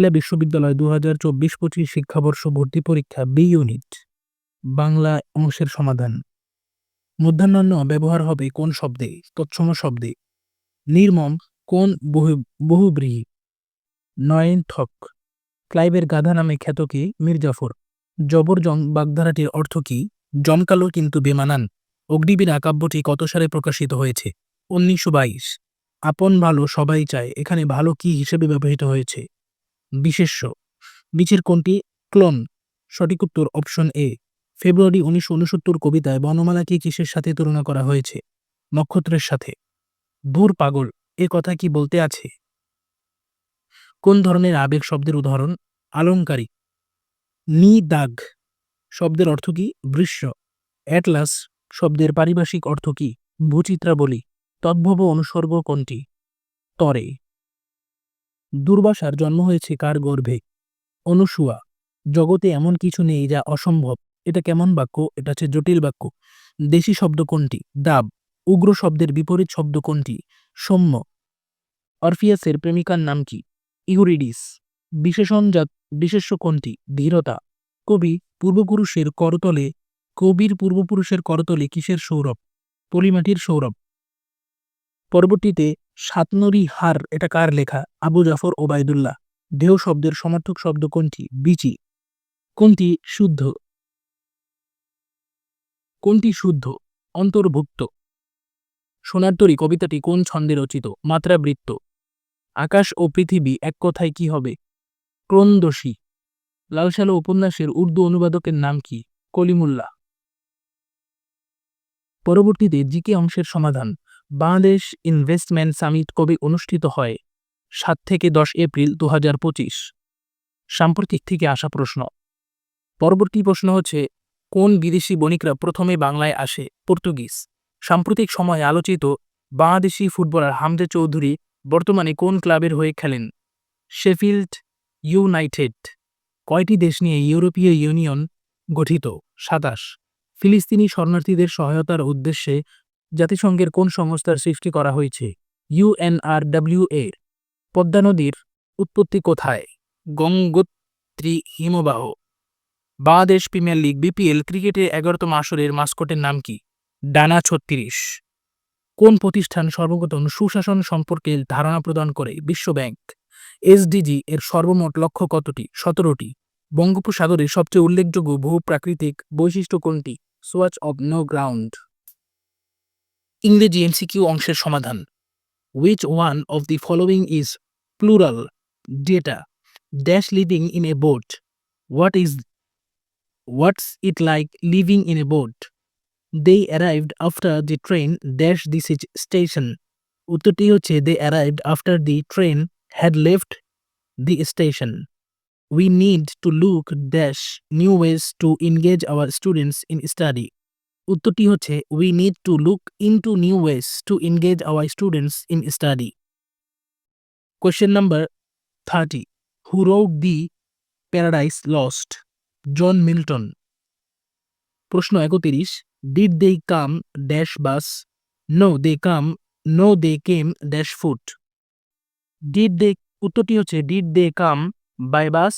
বাংলা বিশ্ববিদ্যালয় দু হাজার চব্বিশ পঁচিশ শিক্ষাবর্ষ ভর্তি পরীক্ষা বি ইউনিট বাংলা অংশের সমাধান। মধ্যাহ্নান্ন ব্যবহার হবে কোন শব্দে? তৎসম শব্দে। নির্মম কোন বহু বহুব্রীহি নয়ন ঠক ক্লাইবের গাধা নামে খ্যাত কি? মির্জাফর। জবরজং বাগধারাটির অর্থ কি? জমকালো কিন্তু বেমানান। অগ্নিবীণা কাব্যটি কত সালে প্রকাশিত হয়েছে? উনিশশো বাইশ। আপন ভালো সবাই চায়, এখানে ভালো কি হিসেবে ব্যবহৃত হয়েছে? বিশেষ্য। নিচের কোনটি ক্লোন। সঠিক উত্তর অপশন এ। ফেব্রুয়ারি উনিশশো উনসত্তর কবিতায় বনমালাকে কিসের সাথে তুলনা করা হয়েছে? নক্ষত্রের সাথে। দূর পাগল, এ কথা কি বলতে আছে? কোন ধরনের আবেগ শব্দের উদাহরণ? আলংকারী নি দাগ। শব্দের অর্থ কি? বৃষ্য অ্যাটলাস শব্দের পারিভাষিক অর্থ কি? ভূচিত্রাবলী তদ্ভব অনুসর্গ কোনটি তরে। দুর্বাসার জন্ম হয়েছে কার গর্ভে? অনুসুয়া, জগতে এমন কিছু নেই যা অসম্ভব। এটা কেমন বাক্য? এটা হচ্ছে জটিল বাক্য। দেশি শব্দ কোনটি? দাব। উগ্র শব্দের বিপরীত শব্দ কোনটি? সৌম্য। অরফিয়াসের প্রেমিকার নাম কি? ইউরিডিস। বিশেষণ যা বিশেষ্য কোনটি? ধীরতা। কবি, পূর্বপুরুষের করতলে, কবির পূর্বপুরুষের করতলে কিসের সৌরভ? পলিমাটির সৌরভ। পরবর্তীতে সাতনরি হার, এটা কার লেখা? আবু জাফর ওবায়দুল্লাহ। দেহ শব্দের সমার্থক শব্দ কোনটি? বিচি। কোনটি শুদ্ধ? কোনটি শুদ্ধ? অন্তর্ভুক্ত। সোনার তরী কবিতাটি কোন ছন্দে রচিত? মাত্রাবৃত্ত। আকাশ ও পৃথিবী এক কথায় কি হবে? ক্রন্দোষী লালশালো উপন্যাসের উর্দু অনুবাদকের নাম কি? কলিমুল্লাহ। পরবর্তীতে জিকে অংশের সমাধান। বাংলাদেশ ইনভেস্টমেন্ট সামিট কবে অনুষ্ঠিত হয়? সাত থেকে দশ এপ্রিল দু সাম্প্রতিক থেকে আসা প্রশ্ন। পরবর্তী প্রশ্ন হচ্ছে, কোন বিদেশি বণিকরা প্রথমে বাংলায় আসে? পর্তুগিজ। সাম্প্রতিক সময়ে আলোচিত বাংলাদেশি ফুটবলার হামদে চৌধুরী বর্তমানে কোন ক্লাবের হয়ে খেলেন? Sheffield United. কয়টি দেশ নিয়ে ইউরোপীয় ইউনিয়ন গঠিত? সাতাশ। ফিলিস্তিনি শরণার্থীদের সহায়তার উদ্দেশ্যে জাতিসংঘের কোন সংস্থার সৃষ্টি করা হয়েছে? ইউএনআরডব্লিউ এর পদ্মা নদীর উৎপত্তি কোথায়? গঙ্গোত্রী হিমবাহ। বাংলাদেশ প্রিমিয়ার লিগ, বিপিএল ক্রিকেটের এগারোতম আসরের মাস্কটের নাম কি? ডানা ছত্রিশ। কোন প্রতিষ্ঠান সর্বপ্রথম সুশাসন সম্পর্কে ধারণা প্রদান করে? বিশ্বব্যাংক। এসডিজি এর সর্বমোট লক্ষ্য কতটি? সতেরোটি। বঙ্গোপসাগরের সবচেয়ে উল্লেখযোগ্য বহু ভূপ্রাকৃতিক বৈশিষ্ট্য কোনটি? Swatch of no ground. ইংরেজি এমসিকিউ অংশের সমাধান। Which one of the following is plural data dash living in a boat what is what's it like living in a boat they arrived after the train dash this is station উত্তরটি হচ্ছে they arrived after the train had left the station we need to look dash new ways to engage our students in study. উত্তরটি হচ্ছে we need to look in to new ways to engage our students in study question number thirty who wrote the paradise lost John Milton প্রশ্ন একত্রিশ. Did they come dash bus no they come no they came dash foot did they উত্তরটি হচ্ছে did they come by bus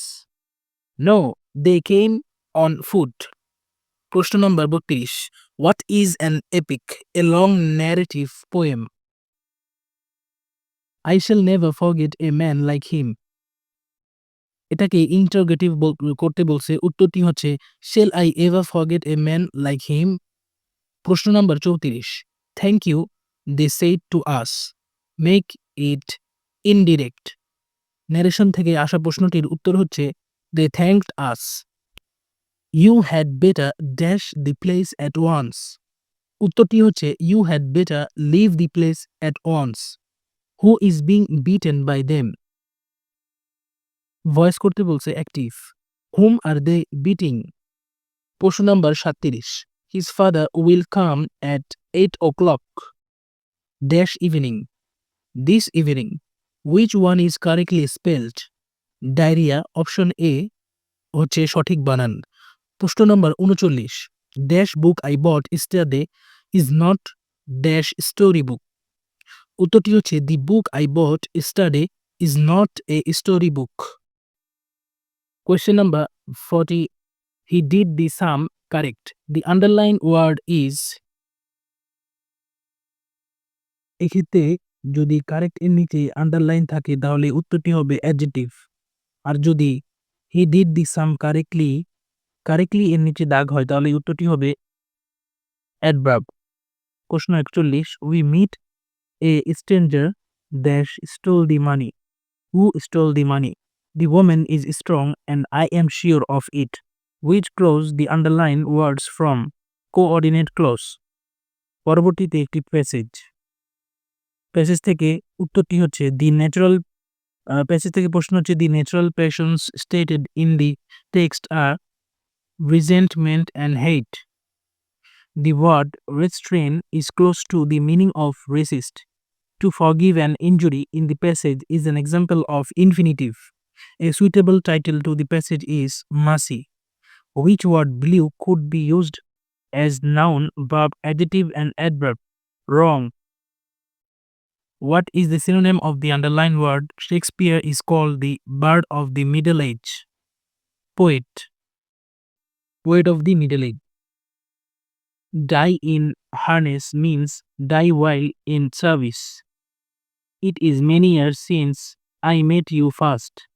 no they came on foot প্রশ্ন নম্বর বত্রিশ what is an epic a long narrative poem I shall never forget a man like him এটাকে interrogative করতে বলছে, উত্তরটি হচ্ছে shall I ever forget a man like him প্রশ্ন নম্বর চৌত্রিশ thank you they said to us make it indirect narration থেকে আসা প্রশ্নটির উত্তর হচ্ছে they thanked us you had better dash the place at once উত্তরটি হচ্ছে you had better leave the place at once who is being beaten by them voice করতে বলছে active hmm R they beating প্রশ্ন নাম্বার সাতত্রিশ। His father will come at eight o'clock dash evening this evening which one is correctly spelled? Diarrhoea option A হচ্ছে সঠিক বানান। প্রশ্ন নম্বর উনচল্লিশ। Dash book I bought yesterday is not dash story book উত্তরটি হচ্ছে the book I bought yesterday is not a story book question number 40. He did the sum correct The underline word is এক্ষেত্রে যদি correct এর নিচে underline থাকে, তাহলে উত্তরটি হবে অ্যাডজেটিভ আর যদি he did the sum correctly correctly এর নিচে দাগ হয়, তাহলে উত্তরটি হবে অ্যাডভার্ব প্রশ্ন একচল্লিশ we meet a stranger dash stole the money who stole the money the women is strong and I am sure of it which clause the underline words from coordinate clause পরবর্তীতে একটি passage passage থেকে উত্তরটি হচ্ছে the natural passage থেকে প্রশ্ন হচ্ছে the natural passions stated in the text R resentment and hate. The word restrain is close to the meaning of resist. To forgive an injury in the passage is an example of infinitive. A suitable title to the passage is mercy. Which word blue could be used as noun, verb, adjective, and adverb? Wrong. What is the synonym of the underlined word? Shakespeare is called the bird of the middle age. Poet. Poet of the middle age. Die in harness means die while in service. It is many years since I met you first.